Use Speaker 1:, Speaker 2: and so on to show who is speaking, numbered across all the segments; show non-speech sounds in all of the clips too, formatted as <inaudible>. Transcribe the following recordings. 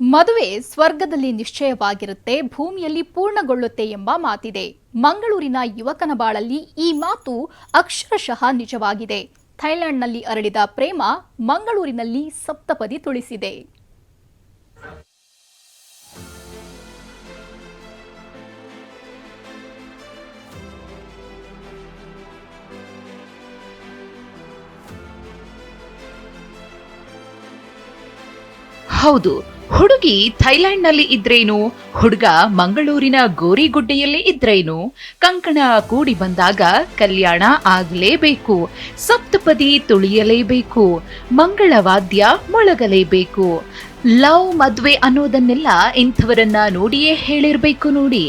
Speaker 1: ಮದುವೆ ಸ್ವರ್ಗದಲ್ಲಿ ನಿಶ್ಚಯವಾಗಿರುತ್ತೆ, ಭೂಮಿಯಲ್ಲಿ ಪೂರ್ಣಗೊಳ್ಳುತ್ತೆ ಎಂಬ ಮಾತಿದೆ. ಮಂಗಳೂರಿನ ಯುವಕನ ಬಾಳಲ್ಲಿ ಈ ಮಾತು ಅಕ್ಷರಶಃ ನಿಜವಾಗಿದೆ. ಥೈಲ್ಯಾಂಡ್ನಲ್ಲಿ ಅರಳಿದ ಪ್ರೇಮ ಮಂಗಳೂರಿನಲ್ಲಿ ಸಪ್ತಪದಿ ತುಳಿಸಿದೆ.
Speaker 2: ಹೌದು ಹುಡುಗಿ ಥೈಲ್ಯಾಂಡ್ನಲ್ಲಿ ಇದ್ರೇನು? ಹುಡುಗ ಮಂಗಳೂರಿನ ಗೋರಿಗುಡ್ಡೆಯಲ್ಲಿ ಇದ್ರೇನು? ಕಂಕಣ ಕೂಡಿ ಬಂದಾಗ ಕಲ್ಯಾಣ ಆಗಲೇಬೇಕು, ಸಪ್ತಪದಿ ತುಳಿಯಲೇಬೇಕು, ಮಂಗಳವಾದ್ಯ ಮೊಳಗಲೇಬೇಕು. ಲವ್ ಮದ್ವೆ ಅನ್ನೋದನ್ನೆಲ್ಲ ಇಂಥವರನ್ನ ನೋಡಿಯೇ ಹೇಳಿರ್ಬೇಕು ನೋಡಿ.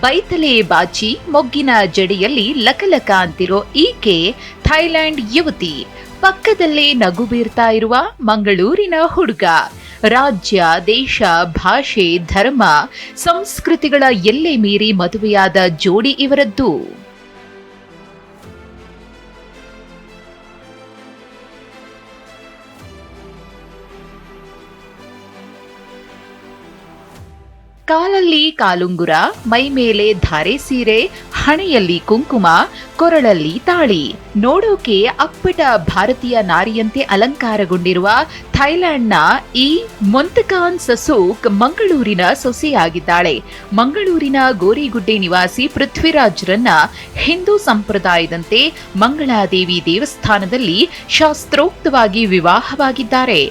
Speaker 2: ಬೈತಲೆ ಬಾಚಿ ಮೊಗ್ಗಿನ ಜಡಿಯಲ್ಲಿ ಲಕಲಕ ಅಂತಿರೋ ಈಕೆ ಥೈಲ್ಯಾಂಡ್ ಯುವತಿ. ಪಕ್ಕದಲ್ಲೇ ನಗು ಬೀರ್ತಾ ಇರುವ ಮಂಗಳೂರಿನ ಹುಡುಗ. ರಾಜ್ಯ, ದೇಶ, ಭಾಷೆ, ಧರ್ಮ, ಸಂಸ್ಕೃತಿಗಳ ಎಲ್ಲೆ ಮೀರಿ ಮದುವೆಯಾದ ಜೋಡಿ ಇವರದ್ದು. ಕಾಲಲ್ಲಿ ಕಾಲುಂಗುರ, ಮೈ ಮೇಲೆ ಧಾರೆ ಸೀರೆ, ಹಣೆಯಲ್ಲಿ ಕುಂಕುಮ, ಕೊರಳಲ್ಲಿ ತಾಳಿ. ನೋಡೋಕೆ ಅಪ್ಪಟ ಭಾರತೀಯ ನಾರಿಯಂತೆ ಅಲಂಕಾರಗೊಂಡಿರುವ ಥೈಲ್ಯಾಂಡ್ನ ಈ ಮೊಂತಕಾನ್ ಸಸೂಕ್ ಮಂಗಳೂರಿನ ಸೊಸೆಯಾಗಿದ್ದಾಳೆ. ಮಂಗಳೂರಿನ ಗೋರಿಗುಡ್ಡೆ ನಿವಾಸಿ ಪೃಥ್ವಿರಾಜ್ರನ್ನ ಹಿಂದೂ ಸಂಪ್ರದಾಯದಂತೆ ಮಂಗಳಾದೇವಿ ದೇವಸ್ಥಾನದಲ್ಲಿ ಶಾಸ್ತ್ರೋಕ್ತವಾಗಿ ವಿವಾಹವಾಗಿದ್ದಾರೆ.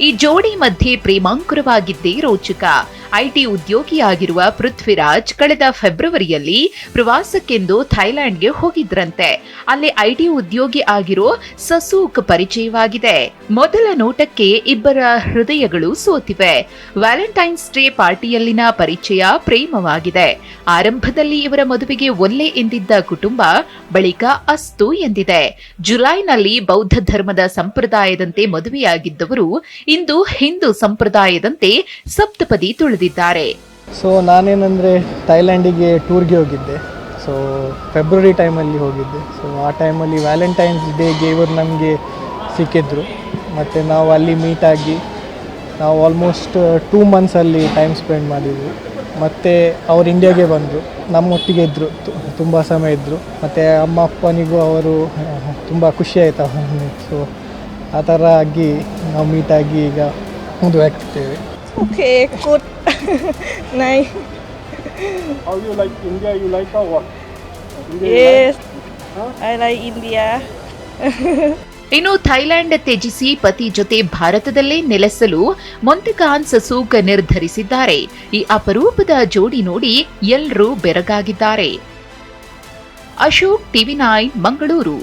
Speaker 2: ಈ ಜೋಡಿ ಮಧ್ಯೆ ಪ್ರೇಮಾಂಕುರವಾಗಿದ್ದೇ ರೋಚಕ. ಐಟಿ ಉದ್ಯೋಗಿಯಾಗಿರುವ ಪೃಥ್ವಿರಾಜ್ ಕಳೆದ ಫೆಬ್ರವರಿಯಲ್ಲಿ ಪ್ರವಾಸಕ್ಕೆಂದು ಥೈಲ್ಯಾಂಡ್ಗೆ ಹೋಗಿದ್ರಂತೆ. ಅಲ್ಲಿ ಐಟಿ ಉದ್ಯೋಗಿ ಆಗಿರೋ ಸಸೂಕ್ ಪರಿಚಯವಾಗಿದೆ. ಮೊದಲ ನೋಟಕ್ಕೆ ಇಬ್ಬರ ಹೃದಯಗಳು ಸೋತಿವೆ. ವ್ಯಾಲೆಂಟೈನ್ಸ್ ಡೇ ಪಾರ್ಟಿಯಲ್ಲಿನ ಪರಿಚಯ ಪ್ರೇಮವಾಗಿದೆ. ಆರಂಭದಲ್ಲಿ ಇವರ ಮದುವೆಗೆ ಒಲ್ಲೆ ಎಂದಿದ್ದ ಕುಟುಂಬ ಬಳಿಕ ಅಸ್ತು ಎಂದಿದೆ. ಜುಲೈನಲ್ಲಿ ಬೌದ್ಧ ಧರ್ಮದ ಸಂಪ್ರದಾಯದಂತೆ ಮದುವೆಯಾಗಿದ್ದವರು ಇಂದು ಹಿಂದೂ ಸಂಪ್ರದಾಯದಂತೆ ಸಪ್ತಪದಿ ತುಳಿದಿದ್ದಾರೆ.
Speaker 3: ಸೊ ನಾನೇನಂದರೆ ಥೈಲ್ಯಾಂಡಿಗೆ ಟೂರ್ಗೆ ಹೋಗಿದ್ದೆ. ಸೊ ಫೆಬ್ರವರಿ ಟೈಮಲ್ಲಿ ಹೋಗಿದ್ದೆ. ಸೊ ಆ ಟೈಮಲ್ಲಿ ವ್ಯಾಲೆಂಟೈನ್ಸ್ ಡೇಗೆ ಇವರು ನಮಗೆ ಸಿಕ್ಕಿದ್ರು. ಮತ್ತು ನಾವು ಅಲ್ಲಿ ಮೀಟ್ ಆಗಿ ನಾವು ಆಲ್ಮೋಸ್ಟ್ ಟೂ ಮಂತ್ಸಲ್ಲಿ ಟೈಮ್ ಸ್ಪೆಂಡ್ ಮಾಡಿದ್ವಿ. ಮತ್ತು ಅವ್ರು ಇಂಡಿಯಾಗೆ ಬಂದರು. ನಮ್ಮೊಟ್ಟಿಗೆ ಇದ್ದರು ತುಂಬ ಸಮಯ ಇದ್ದರು ಮತ್ತು ಅಮ್ಮ ಅಪ್ಪನಿಗೂ ಅವರು ತುಂಬ ಖುಷಿ ಆಯಿತು ಸೊ ಆ ಥರ ಆಗಿ ನಾವು ಮೀಟಾಗಿ ಈಗ ಮುಂದುವರ್ತೇವೆ
Speaker 4: Okay, good. <laughs> nice.
Speaker 5: How you like India? You like or what? India
Speaker 4: Yes. I like India. <laughs>
Speaker 2: ಇನ್ನು ಥೈಲ್ಯಾಂಡ್ ತ್ಯಜಿಸಿ ಪತಿ ಜೊತೆ ಭಾರತದಲ್ಲೇ ನೆಲೆಸಲು ಮೊಂತಿಕಾನ್ ಸಸೂಕ ನಿರ್ಧರಿಸಿದ್ದಾರೆ ಈ ಅಪರೂಪದ ಜೋಡಿ ನೋಡಿ ಎಲ್ಲರೂ ಬೆರಗಾಗಿದ್ದಾರೆ ಅಶೋಕ್ ಟಿವಿನಾಯ್ ನೈನ್ ಮಂಗಳೂರು